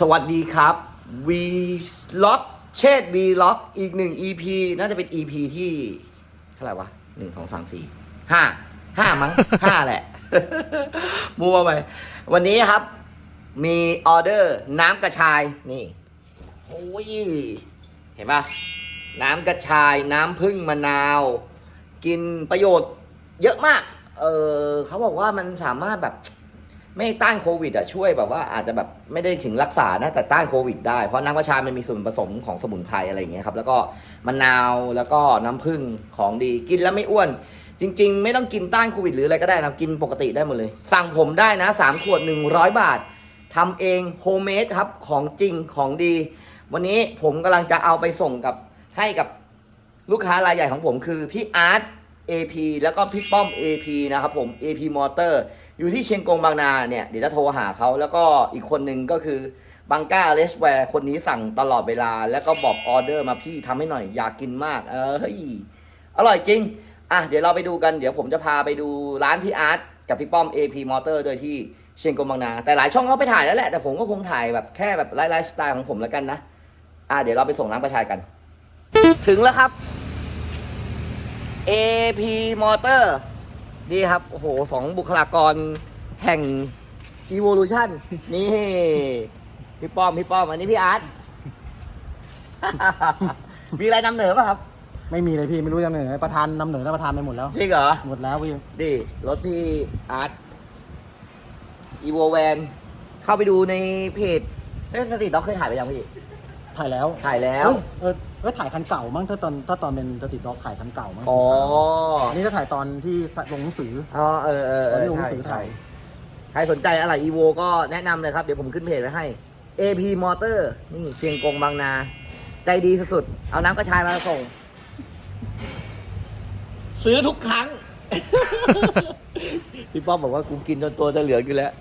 สวัสดีครับวีล็อกเชดวีล็อกอีกหนึ่ง EP น่าจะเป็น EP ที่เท่าไหร่วะหนึ่งสองสามสี่ห้าห้ามั้งห้าแหละ มัวไป วันนี้ครับ มีออเดอร์น้ำกระชาย นี่โอ้ย เห็นปะน้ำกระชายน้ำผึ้งมะนาว กินประโยชน์เยอะมาก เออเขาบอกว่ามันสามารถแบบ ไม่ต้านโควิดอะช่วยแบบว่าอาจจะแบบไม่ได้ถึงรักษานะแต่ต้านโควิดได้เพราะน้ำกระชายมันมีส่วนผสมของสมุนไพรอะไรอย่างเงี้ยครับแล้วก็มะนาวแล้วก็น้ำผึ้งของดีกินแล้วไม่อ้วน จริง ๆ ไม่ต้องกินต้านโควิดหรืออะไรก็ได้นะกินปกติได้หมดเลย สั่งผมได้นะ3ขวด 100 บาททำเองโฮมเมดครับของจริงของดี วันนี้ผมกำลังจะเอาไปส่งกับให้กับลูกค้ารายใหญ่ของผมคือพี่อาร์ต AP แล้วก็พี่ป้อม AP นะครับผม AP Motor อยู่ที่เชียงกงบางนาเนี่ยเดี๋ยวจะโทรหาเขาแล้วก็อีกคนหนึ่งก็คือบังก้าเลสแวร์คนนี้สั่งตลอดเวลา แล้วก็บอกออเดอร์มาพี่ทำให้หน่อยอยากกินมาก เออเฮ้ยอร่อยจริง อะเดี๋ยวเราไปดูกันเดี๋ยวผมจะพาไปดูร้านพี่อาร์ตกับพี่ป้อม AP Motor โดยที่เชียงกงบางนา แต่หลายช่องเขาไปถ่ายแล้วแหละแต่ผมก็คงถ่ายแบบแค่แบบไลฟ์สไตล์ของผมแล้วกันนะอะเดี๋ยวเราไปส่งน้ำประชายกัน ถึงแล้วครับ AP Motor นี่ครับ โอ้โหสองบุคลากรแห่ง Evolution นี่ พี่ป้อม พี่ป้อม อันนี้พี่อาร์ต มีอะไรนำเหนือป่ะครับ ไม่มีเลยพี่ไม่รู้จะเหนือประธานนำเหนือแล้วประธานไปหมดแล้ว จริงเหรอ หมดแล้วพี่ดิรถพี่อาร์ต Evo Van เข้าไปดูในเพจเอ้ยสตรีทด็อกเคยถ่ายไปยังพี่ถ่ายแล้วถ่ายแล้วเออเออ เออถ่ายคันเก่ามั้งถ้าตอนถ้าตอนเป็นสติดด็อกถ่ายคันเก่ามั้งอ๋ออันนี้ก็ถ่ายตอนที่ลงหนังสืออ๋อเออเออตเออนอที่ลงหนัใช่งสือใช่ถ่ายใครสนใจอะไร Evo ก็แนะนำเลยครับ เดี๋ยวผมขึ้นเพจไว้ให้ AP Motor นี่เชียงกงบางนา ใจดีสุดๆ เอาน้ำกระชายมาส่ง ซื้อทุกครั้ง พี่ป้อมบอกว่ากูกินจนตัวจะเหลืออยู่แล้ว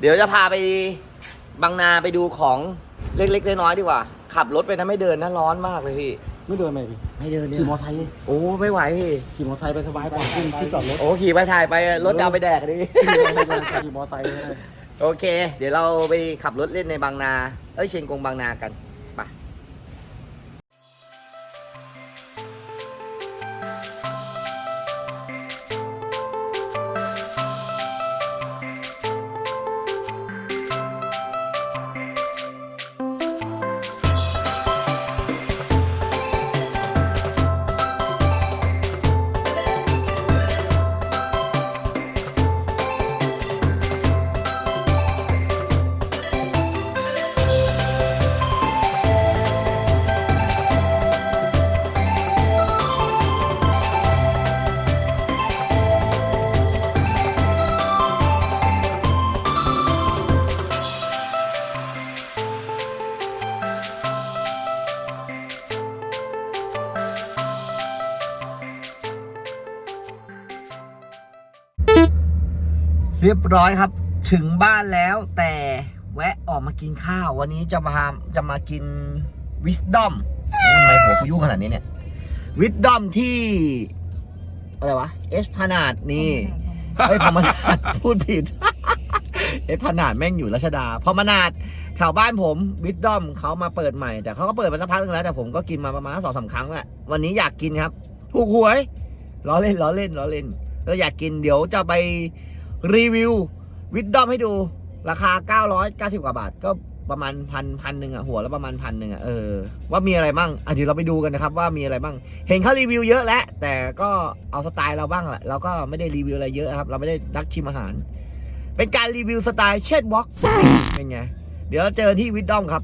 เดี๋ยวจะพาไปบางนาไปดูของเล็กๆน้อยๆดีกว่า ขับรถไปนะไม่เดินนะร้อนมากเลยพี่ ไม่เดินไปพี่ไม่เดินเนี่ยขี่มอไซค์โอ้ไม่ไหวพี่ขี่มอไซค์ไปสบายกว่าขึ้นที่จอดรถโอ้ขี่ไปถ่ายไปรถจะเอาไปแดกดิขี่มอไซค์ไปเลยโอเค เดี๋ยวเราไปขับรถเล่นในบางนา เอ้ยเชียงกงบางนากัน เรียบร้อยครับ ถึงบ้านแล้วแต่แวะออกมากินข้าว วันนี้จะมาจะมากินวิสดอมโอ้ทำไมหัวกูยุ่งขนาดนี้เนี่ยวิสดอมที่ อะไรวะ เอสพานาดนี่เฮ้ยพมานาดพูดผิด เอสพานาดแม่งอยู่รัชดาพมานาดแถวบ้านผมวิสดอมเขามาเปิดใหม่ แต่เขาก็เปิดมาสักพักนึงแล้วแต่ผมก็กินมาประมาณสองสามครั้งแหละวันนี้อยากกินครับถูกหวยล้อเล่นล้อเล่นล้อเล่นแล้วอยากกินเดี๋ยวจะไป รีวิววิดดอมให้ดู ราคา 990 กว่าบาท ก็ประมาณพันพันหนึ่งอะหัวละประมาณพันหนึ่งอะเออว่ามีอะไรบ้างอะเดี๋ยวเราไปดูกันนะครับว่ามีอะไรบ้างเห็นเขารีวิวเยอะแล้วแต่ก็เอาสไตล์เราบ้างแหละเราก็ไม่ได้รีวิวอะไรเยอะครับ เราไม่ได้นักชิมอาหาร เป็นการรีวิวสไตล์เช็ดวอล์กเป็นไงเดี๋ยวเราเจอที่วิดดอมครับ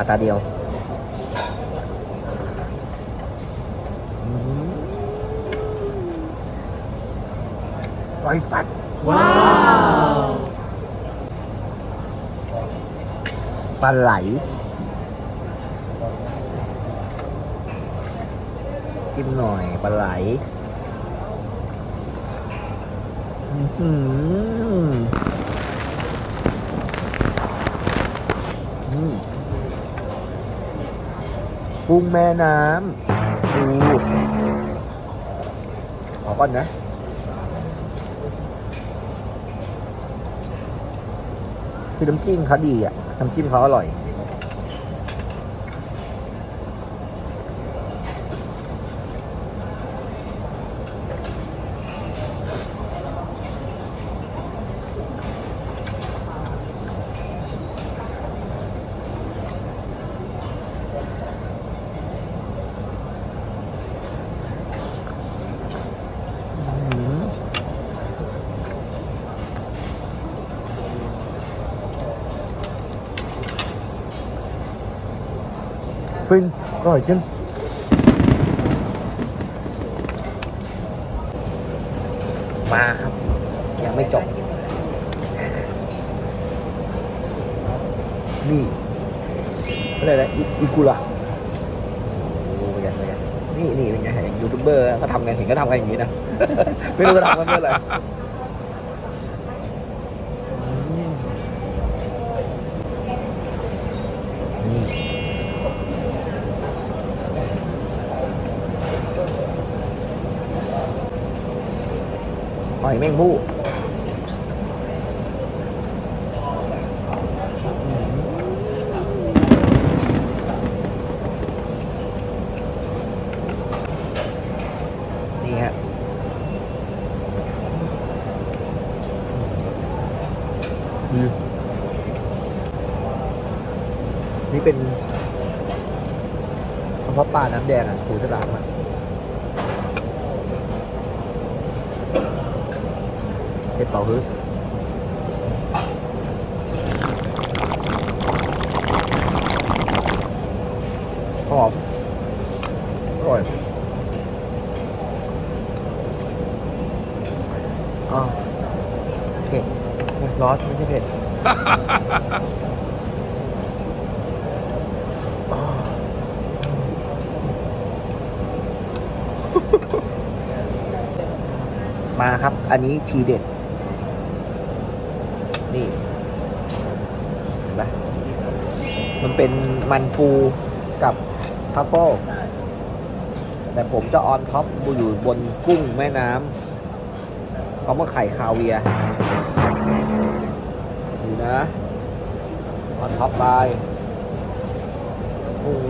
าตาเดียวอืมอร่อยสัตว์ว้าวปลาไหลกินหน่อยปลาไหลอื้อหืออื กุ้งแม่น้ำดูขอก่อนนะ คือน้ำจิ้มเขาดีอะ น้ำจิ้มเขาอร่อย ร่อยจริงมาครับ ยังไม่จบ นี่อะไรนะอิอิกุระโอ้เป็นไงเป็นไงนี่นี่เป็นไงอย่างยูทูบเบอร์เขาทำกันเห็นก็ทำกันอย่างนี้นะ ไม่รู้จะทำกันเพื่ออะไร อยแมงผู้นี่ฮะอืมนี่เป็นกระเพาะปลาน้ำแดงอะหูฉลามอะเห็ดเป่าฮื้อ หอมอร่อยอ๋อเผ็ดร้อนไม่ใช่เผ็ดมาครับ อันนี้ทีเด็ด นี่ เห็นปะมันเป็นมันปูกับ ทัฟเฟิลแต่ผมจะออนท็อปอยู่บนกุ้งแม่น้ำเขามาไข่คาเวียดูนะออนท็อปไปโอ้โห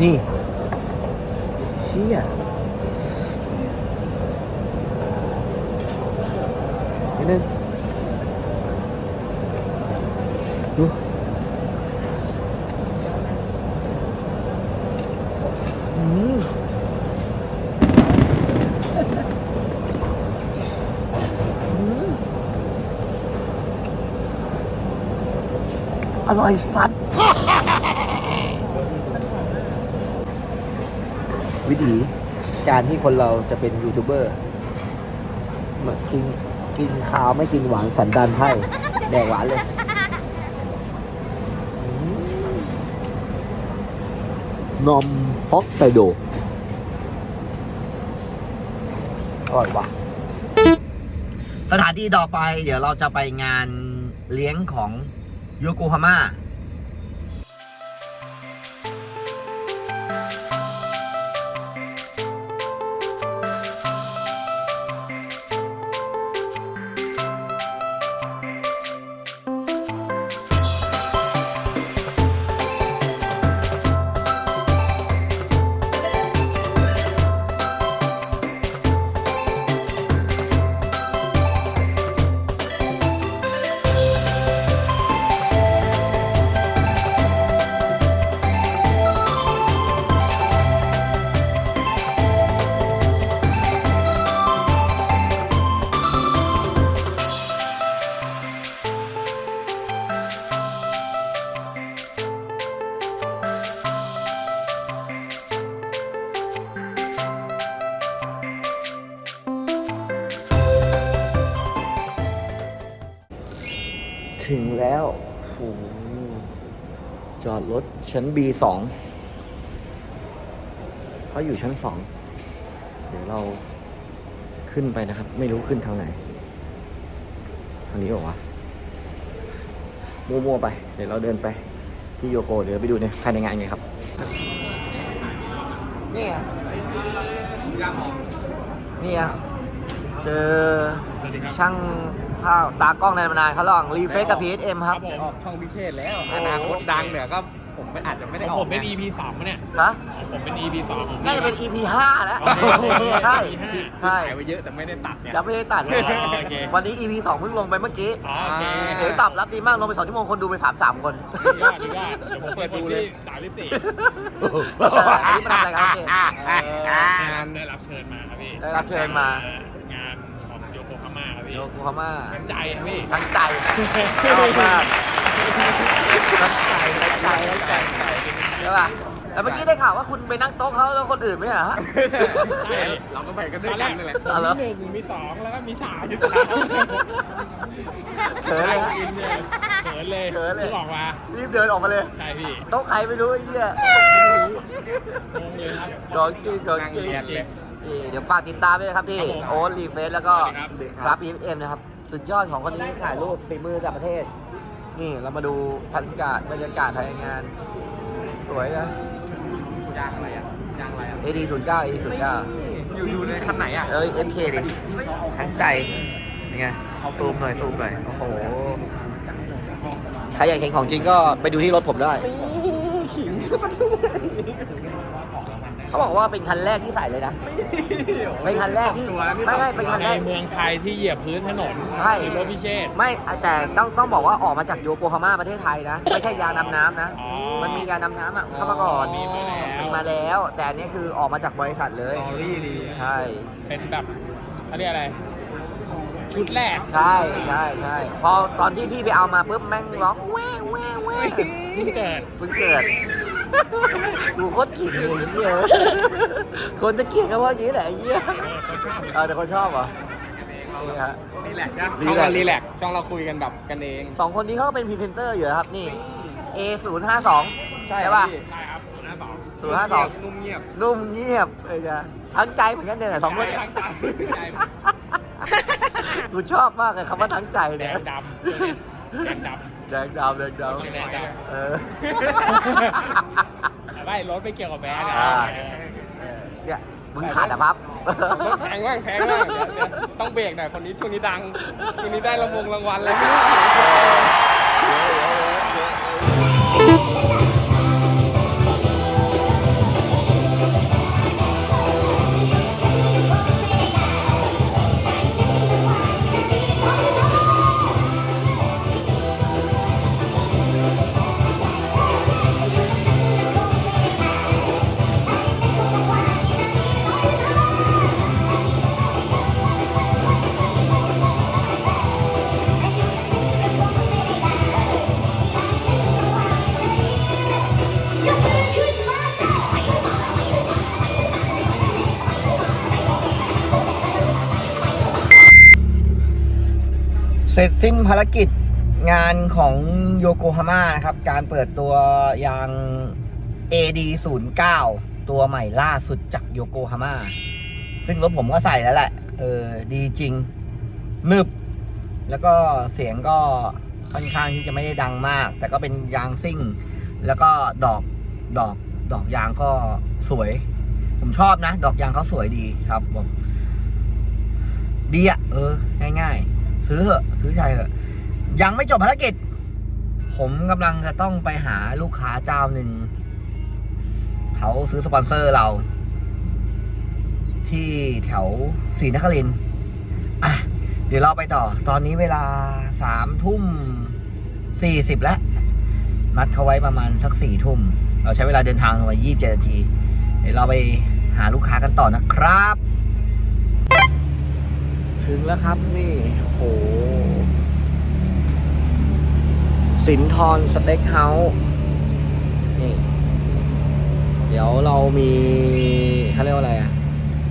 นี่เชี่ยนิดนึงดูอืม อืมอร่อยสัตว์วิธีการที่คนเราจะเป็นยูทูบเบอร์เหมือนกินกินข้าวไม่กินหวานสันดานไพ่แดกหวานเลยอืมนมฮอกไกโด อร่อยว่ะ สถานที่ต่อไป เดี๋ยวเราจะไปงานเลี้ยงของโยโกฮาม่า ชั้น B2 เขาอยู่ชั้น 2 เดี๋ยวเราขึ้นไปนะครับ ไม่รู้ขึ้นทางไหนทางนี้เหรอวะมั่วๆไป เดี๋ยวเราเดินไปที่โยโกเดี๋ยวไปดูในภายในงานไงครับ นี่ไงนี่ไงเจอสวัสดีครับช่างภาพตากล้องในตำนานเขาลอง รีเฟซกับ PSM ครับผมออกช่องพิเชษแล้ว อนาคตดังเดี๋ยวก็ ผมไม่อาจจะไม่ได้ขอองอกผมเป็นไง EP สองเนี่ยฮะของผมเป็น EP สองของน่าจะเป็น EP 5 แล้ว โอเคโอเคใช่ EP ห้าใช่ ถ่ายไว้เยอะแต่ไม่ได้ตัดเนี่ย ยังไม่ได้ตัดเลยอ๋อโอเค วันนี้ EP 2เพิ่งลงไปเมื่อกี้ อ๋อโอเคเสียงตอบรับดีมาก ลงไป2ชั่วโมงคนดูไป3 3คนยอดดียอดเดี๋ยวผมเปิดดูที่สามสิบสี่อันนี้มาทำอะไรกันครับเจ ได้รับได้รับเชิญมาครับพี่ได้รับเชิญมา งานของโยโกฮาม่าครับพี่โยโกฮาม่า ตั้งใจครับพี่ ตั้งใจชอบมากตั้ง ใจตั้งใจตั้งใจใช่ป่ะแต่เมื่อกี้ได้ข่าวว่าคุณไปนั่งโต๊ะเขาแล้วคนอื่นไม่เหรอฮะ ใช่ เราก็ไปกันด้วยตอนแรกันนั่นแหละอ๋อเหรอมีหนึ่งมีสองแล้วก็มีสามเขินเลยฮะ เขินเลยเขินเลย พิ่งออกมา รีบเดินออกมาเลย ใช่พี่โต๊ะใครไม่รู้ไอ้เหี้ยงงเลยครับกองจริงกองนั่งจริงเรียนเลยนี่เดี๋ยวฝากติดตามด้วยนะครับที่ครับผมโอ๊ตรีเฟสแล้วก็สวัสดีครับครับ PFM นะครับ สุดยอดของคนนี้ถ่ายรูปฝีมือจากประเทศ นี่เรามาดูบรรยากาศบรรยากาศภายในงาน สวยนะยางอะไรอะยางอะไรอะ AD 0 9 AD 0 9อยู่อยู่ในคันไหนอะเอ้ย MK ดิทั้งใจนี่ไงซูมหน่อยซูมหน่อย โอ้โห ใครอยากเห็นของจริงก็ไปดูที่รถผมได้ เขาบอกว่าเป็นคันแรกที่ใส่เลยนะ เป็นคันแรกที่ไม่ไม่เป็นคันในแรก เมืองไทยที่เหยียบพื้นถนนใช่ คือรถพิเชษ ไม่แต่ต้องต้องบอกว่าออกมาจากโยโกฮาม่าประเทศไทยนะ ไม่ใช่ยานดำน้ำนะ อ๋อมันมียานดำน้ำอะเข้ามาก่อนมีมาแล้ว มีมาแล้ว แต่อันนี้คือออกมาจากบริษัทเลย สตอรี่ดีใช่ เป็นแบบเขาเรียกอะไร ชุดแรก ใช่ใช่ใช่พอตอนที่พี่ไปเอามาปุ๊บแม่งร้องแว่แว่แว่เพิ่งเกิด เพิ่งเกิด ดูโคตรขิงเลยเหี้ยคนจะเกลียดกันว่าอย่างนี้แหละไอ้เหี้ยเออเขาชอบเออแต่คนชอบเหรอนี่ฮะ รีแลกซ์นะรีช่องแลกซ์เรารีแลกซ์ช่องเราคุยกันแบบกันเอง สองคนนี้เขาก็เป็นพรีเซนเตอร์อยู่นะครับนี่ A 0 5 2ใช่ใช่ป่ะ พี่ใช่ครับศูนย์ห้าสองศูนย์ห้าสอง นุ่มเงียบ นุ่มเงียบเลยจ้ะทั้งใจเหมือนกันเนี่ยสองคนเนี่ยทั้งใจทั้งใจ กูชอบมากเลยคำว่าทั้งใจแดเนี่ย งดำแดงดำ แดงดำแดงดแดงดำเออำไม่รถไม่เกี่ยวกับแบรนด์นะอ่าเนี่ยมึงขาดอะพับ รถแพงบ้างแพงบ้างเดี๋ยวเดี๋ยวต้องเบรกหน่อยคนนี้ช่วงนี้ดังช่วงนี้ได้รางวงรางวัลอะไรไม่รู้ เสร็จสิ้นภารกิจงานของโยโกฮาม่านะครับ การเปิดตัวยาง AD 0 9ตัวใหม่ล่าสุดจากโยโกฮาม่าซึ่งรถผมก็ใส่แล้วแหละ เออ ดีจริงนึบ แล้วก็เสียงก็ค่อนข้างที่จะไม่ได้ดังมาก แต่ก็เป็นยางซิ่ง แล้วก็ดอกดอกดอกยางก็สวย ผมชอบนะ ดอกยางเขาสวยดีครับผมดีอะเออ ง่ายๆ ซื้อเถอะซื้อใจเถอะยังไม่จบภารกิจ ผมกำลังจะต้องไปหาลูกค้าเจ้าหนึ่ง เขาซื้อสปอนเซอร์เรา ที่แถวศรีนครินทร์อะ เดี๋ยวเราไปต่อ ตอนนี้เวลาสามทุ่มสี่สิบแล้ว นัดเขาไว้ประมาณสักสี่ทุ่ม เราใช้เวลาเดินทางมายี่สิบเจ็ดนาที เดี๋ยวเราไปหาลูกค้ากันต่อนะครับ ถึงแล้วครับนี่โหสินทรสเต็กเฮาส์นี่ เดี๋ยวเรามีเขาเรียกว่าอะไรอะ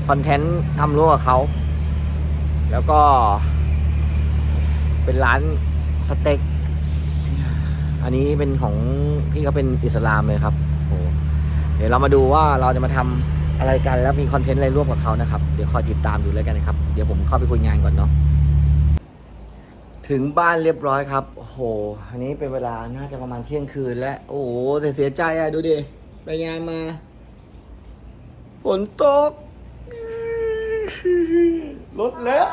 คอนเทนต์ทำร่วมกับเขาแล้วก็ เป็นร้านสเต็ก อันนี้เป็นของพี่เขาเป็นอิสลามเลยครับโอ้เดี๋ยวเรามาดูว่าเราจะมาทำ อะไรกันแล้วมีคอนเทนต์อะไรร่วมกับเขานะครับ เดี๋ยวคอยติดตามดูแล้วกันนะครับ เดี๋ยวผมเข้าไปคุยงานก่อนเนาะถึงบ้านเรียบร้อยครับโอ้โหอันนี้เป็นเวลาน่าจะประมาณเที่ยงคืนแล้ว โอ้โหแต่เสียใจอะดูดิไปงานมา ฝนตกรถเลอะ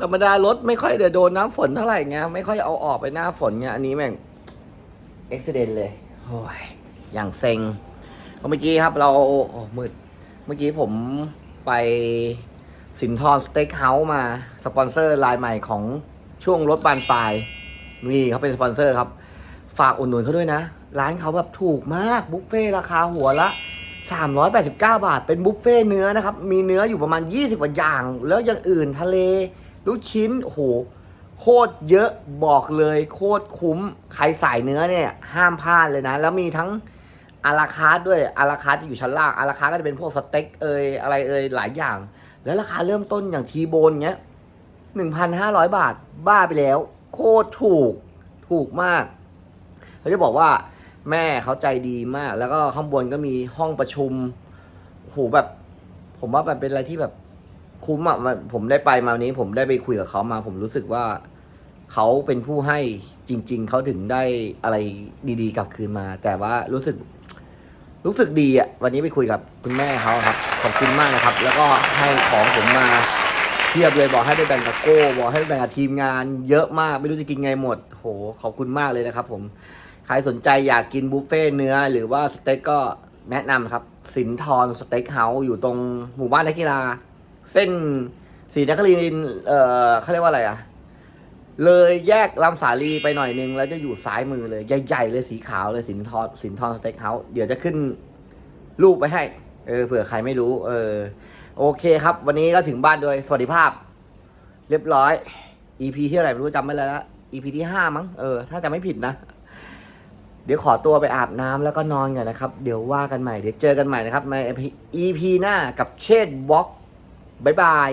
ธรรมดารถไม่ค่อยเดี๋ยวโดนน้ำฝนเท่าไหร่ไงไม่ค่อยเอาออกไปหน้าฝนไงอันนี้แม่งเอ็กซิเดนเลยโอ้ยอย่างเซ็ง เมื่อกี้ครับเราโอ้มืด เมื่อกี้ผมไปสินทรสเต็กเฮาส์มาสปอนเซอร์รายใหม่ของช่วงรถบานปลายนี่เขาเป็นสปอนเซอร์ครับ ฝากอุดหนุนเขาด้วยนะ ร้านเขาแบบถูกมากบุฟเฟ่ราคาหัวละ 389 บาท เป็นบุฟเฟ่เนื้อนะครับ มีเนื้ออยู่ประมาณ 20กว่าอย่าง แล้วอย่างอื่นทะเลลูกชิ้นโอ้โหโคตรเยอะบอกเลย โคตรคุ้ม ใครสายเนื้อเนี่ย ห้ามพลาดเลยนะ แล้วมีทั้ง อาราคาร์ด้วยอาราคาร์จะอยู่ชั้นล่างอาราคาร์ก็จะเป็นพวกสเต็กเอยอะไรเอยหลายอย่าง แล้วราคาเริ่มต้นอย่างทีโบนเงี้ยหนึ่งพันห้าร้อยบาทบ้าไปแล้ว โคตรถูกถูกมากเขาจะบอกว่าแม่เขาใจดีมาก แล้วก็ข้างบนก็มีห้องประชุมโหแบบ ผมว่ามันเป็นอะไรที่แบบคุ้มอะมันผมได้ไปมาวันนี้ ผมได้ไปคุยกับเขามา ผมรู้สึกว่าเขาเป็นผู้ให้จริง ๆ เขาถึงได้อะไรดีๆกลับคืนมา แต่ว่ารู้สึก รู้สึกดีอะวันนี้ไปคุยกับคุณแม่เขาครับขอบคุณมากนะครับ แล้วก็ให้ของผมมาเทียบเลยบอกให้ไปแบ่งกับโก้บอกให้ไปแบ่งกับทีมงานเยอะมากไม่รู้จะกินไงหมดโหขอบคุณมากเลยนะครับ ผมใครสนใจอยากกินบุฟเฟ่ต์เนื้อ หรือว่าสเต็กก็แนะนำครับ สินทรสเต็กเฮาส์อยู่ตรงหมู่บ้านนักกีฬา เส้นสีนครินเอ่อเขาเรียกว่าอะไรอะ เลยแยกลำสาลีไปหน่อยนึง แล้วจะอยู่ซ้ายมือเลย ใหญ่ ๆ เลยสีขาวเลยสินทรสินทรสเต็กเฮาส์เดี๋ยวจะขึ้นรูปไปให้ เออเผื่อใครไม่รู้ เออ โอเคครับ วันนี้ก็ถึงบ้านโดยสวัสดิภาพ เรียบร้อย EP ที่อะไรไม่รู้จำไม่ได้แล้ว EP ที่ห้ามั้งเออถ้าจำไม่ผิดนะ เดี๋ยวขอตัวไปอาบน้ำแล้วก็นอนก่อนนะครับ เดี๋ยวว่ากันใหม่เดี๋ยวเจอกันใหม่นะครับใน EP หน้ากับเชษบล็อกบ๊ายบาย